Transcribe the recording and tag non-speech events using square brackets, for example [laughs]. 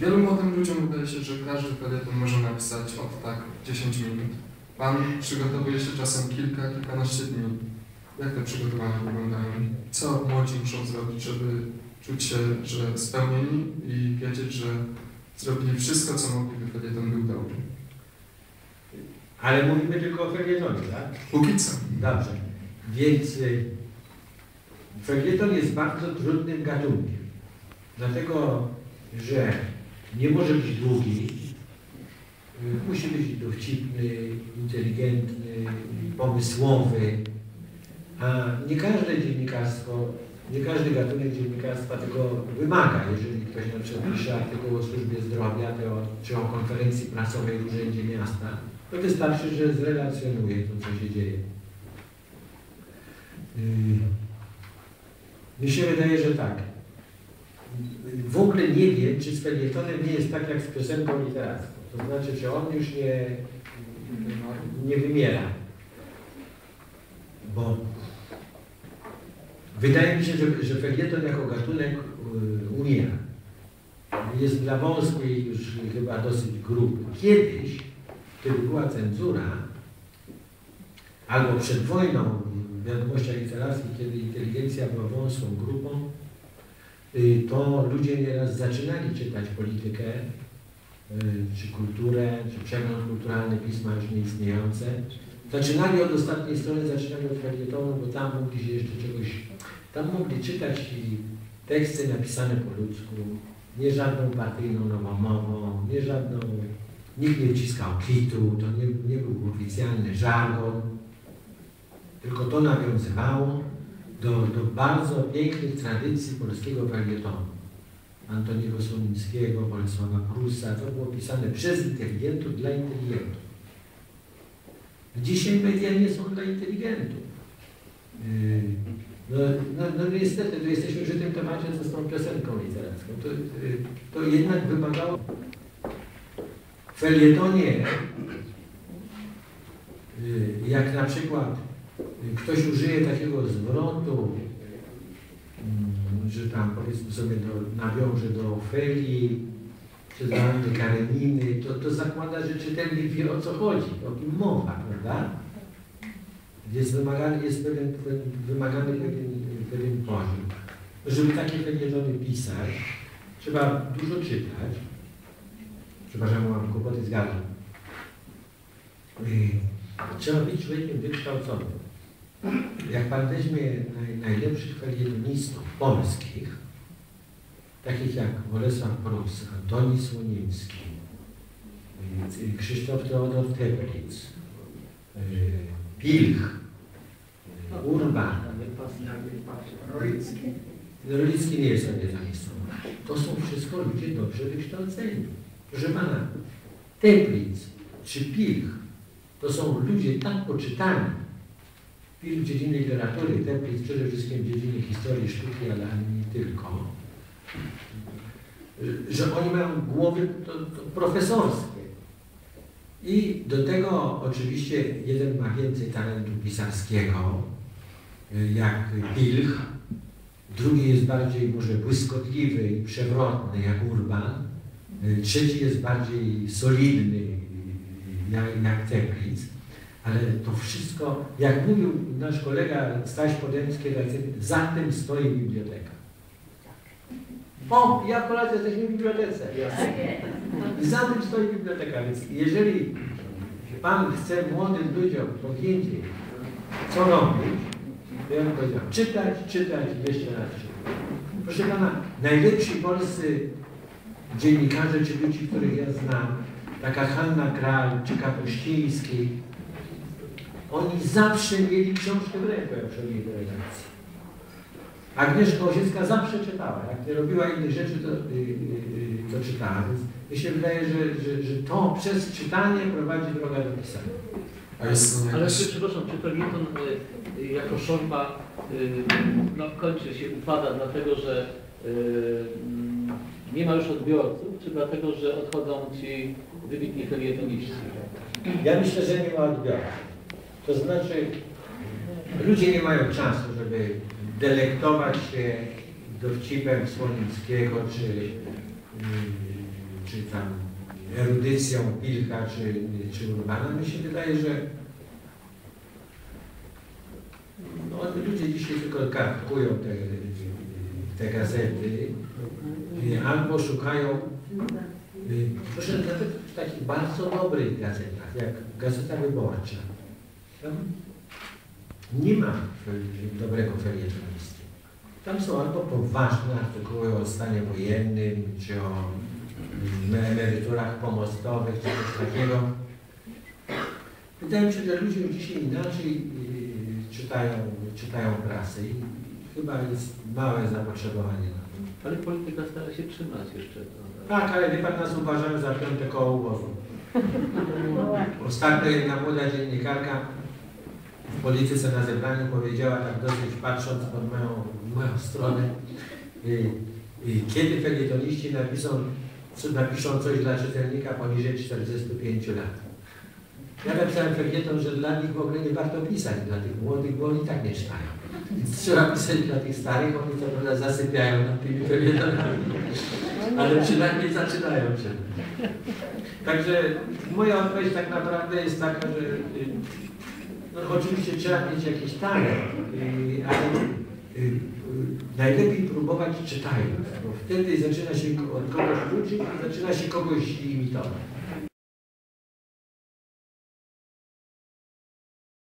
wielu młodym ludziom wydaje się, że każdy felieton może napisać od tak 10 minut. Pan przygotowuje się czasem kilka, kilkanaście dni. Jak te przygotowania wyglądają? Co młodzi muszą zrobić, żeby czuć się, że spełnieni i wiedzieć, że zrobili wszystko, co mogli, by felieton był dobry? Ale mówimy tylko o felietonie, tak? Póki co. Dobrze. Więc y, felieton jest bardzo trudnym gatunkiem. Dlatego, że nie może być długi, y, musi być dowcipny, inteligentny, pomysłowy, a nie każde dziennikarstwo, nie każdy gatunek dziennikarstwa tego wymaga. Jeżeli ktoś na przykład pisze artykuł o służbie zdrowia to, czy o konferencji prasowej w Urzędzie Miasta, to wystarczy, że zrelacjonuje to, co się dzieje. Yy, Mi się wydaje, że tak. W ogóle nie wiem, czy z felietonem nie jest tak jak z piosenką literacką. To znaczy, że on już nie, nie wymiera. Bo wydaje mi się, że, że felieton jako gatunek yy, umiera. Jest dla wąskiej już chyba dosyć grupy. Kiedyś, kiedy była cenzura, albo przed wojną w wiadomościach literackich, kiedy inteligencja była wąską grupą, y, to ludzie nieraz zaczynali czytać politykę, y, czy kulturę, czy przegląd kulturalny pisma już nieistniejące. Zaczynali od ostatniej strony, zaczynali od felietonu, bo tam mogli się jeszcze czegoś, tam mogli czytać i teksty napisane po ludzku, nie żadną partyjną nowomową, nie żadną, nikt nie wciskał kitu, to nie, nie był oficjalny żargon, tylko to nawiązywało do, do bardzo pięknych tradycji polskiego felietonu. Antoniego Słonińskiego, Bolesława Prusa, to było pisane przez inteligentów dla inteligentów. Dzisiaj media nie są dla inteligentów. Yy, no, no, no niestety, tu jesteśmy przy tym temacie, co z tą piosenką literacką. To, yy, to jednak wymagało w felietonie, yy, jak na przykład ktoś użyje takiego zwrotu, mm, że tam powiedzmy sobie do, nawiąże do Ofeli, czy do Kareniny, to, to zakłada, że czytelnik wie o co chodzi, o kim mowa, prawda? Jest wymagany, jest pewien, wymagany pewien, pewien poziom. Żeby takie felietony pisać, trzeba dużo czytać. Przepraszam, mam kłopoty z gardłem. Trzeba być człowiekiem wykształconym. Jak Pan weźmie naj, najlepszych felietonistów polskich, takich jak Bolesław Prus, Antoni Słoniński, Krzysztof Teodor Teplitz, Pilch, Urban, Rolicki nie jest felietonistom. To są wszystko ludzie dobrze wykształceni. Proszę Pana, Teplitz czy Pilch to są ludzie tak poczytani, Pilch w dziedzinie literatury, Teplitz przede wszystkim w dziedzinie historii sztuki, ale nie tylko, że oni mają głowy to, to profesorskie. I do tego oczywiście jeden ma więcej talentu pisarskiego, jak Pilch, drugi jest bardziej może błyskotliwy i przewrotny, jak Urban, trzeci jest bardziej solidny, jak, jak Teplitz. Ale to wszystko, jak mówił nasz kolega Staś Podemski, za tym stoi biblioteka. O, ja akurat jesteśmy w bibliotece. I za tym stoi biblioteka, więc jeżeli Pan chce młodym ludziom powiedzieć, co robić, to ja bym powiedział, czytać, czytać, jeszcze raz czytać. Proszę Pana, najlepsi polscy dziennikarze, czy ludzi, których ja znam, taka Hanna Kral, czy Kapuściński, oni zawsze mieli książkę w ręku, jak szli do redakcji. Agnieszka Osiecka zawsze czytała. Jak nie robiła innych rzeczy, to, yy, yy, to czytała. Więc mi się wydaje, że, że, że to przez czytanie prowadzi drogę do pisania. A jest Ale czy, przepraszam, czy felieton y, jako forma y, no, kończy się, upada dlatego, że y, nie ma już odbiorców, czy dlatego, że odchodzą ci wybitni felietoniści? Ja myślę, że nie ma odbiorców. To znaczy, ludzie nie mają czasu, żeby delektować się dowcipem Słonińskiego czy czy tam erudycją Pilcha, czy, czy Urbana, mi się wydaje, że no, ludzie dzisiaj tylko kartkują te, te gazety albo szukają, proszę nawet w takich bardzo dobrych gazetach, jak Gazeta Wyborcza. Tam nie ma dobrego felietonisty. Tam są albo poważne artykuły o stanie wojennym, czy o mm, emeryturach pomostowych, czy coś takiego. Wydaje mi się, że ludzie dzisiaj inaczej y, czytają, czytają prasę i chyba jest małe zapotrzebowanie na to. Ale polityka stara się trzymać jeszcze. Tak, ale wie pan, nas uważają za piąte koło uwozu. [laughs] Ostatnio jedna młoda dziennikarka polityce na zebraniu powiedziała, tak dosyć patrząc pod moją, moją stronę, y, y, kiedy felietoniści napiszą, napiszą coś dla czytelnika poniżej 45 lat. Ja napisałem felieton, że dla nich w ogóle nie warto pisać, dla tych młodych, bo oni tak nie czytają. Więc trzeba pisać dla tych starych, oni co prawda zasypiają nad tymi felietonami, ale przynajmniej zaczynają się. Także moja odpowiedź tak naprawdę jest taka, że y, no, oczywiście trzeba mieć jakiś talent, y, ale y, y, najlepiej próbować czytając, bo wtedy zaczyna się od kogoś uczyć i zaczyna się kogoś imitować.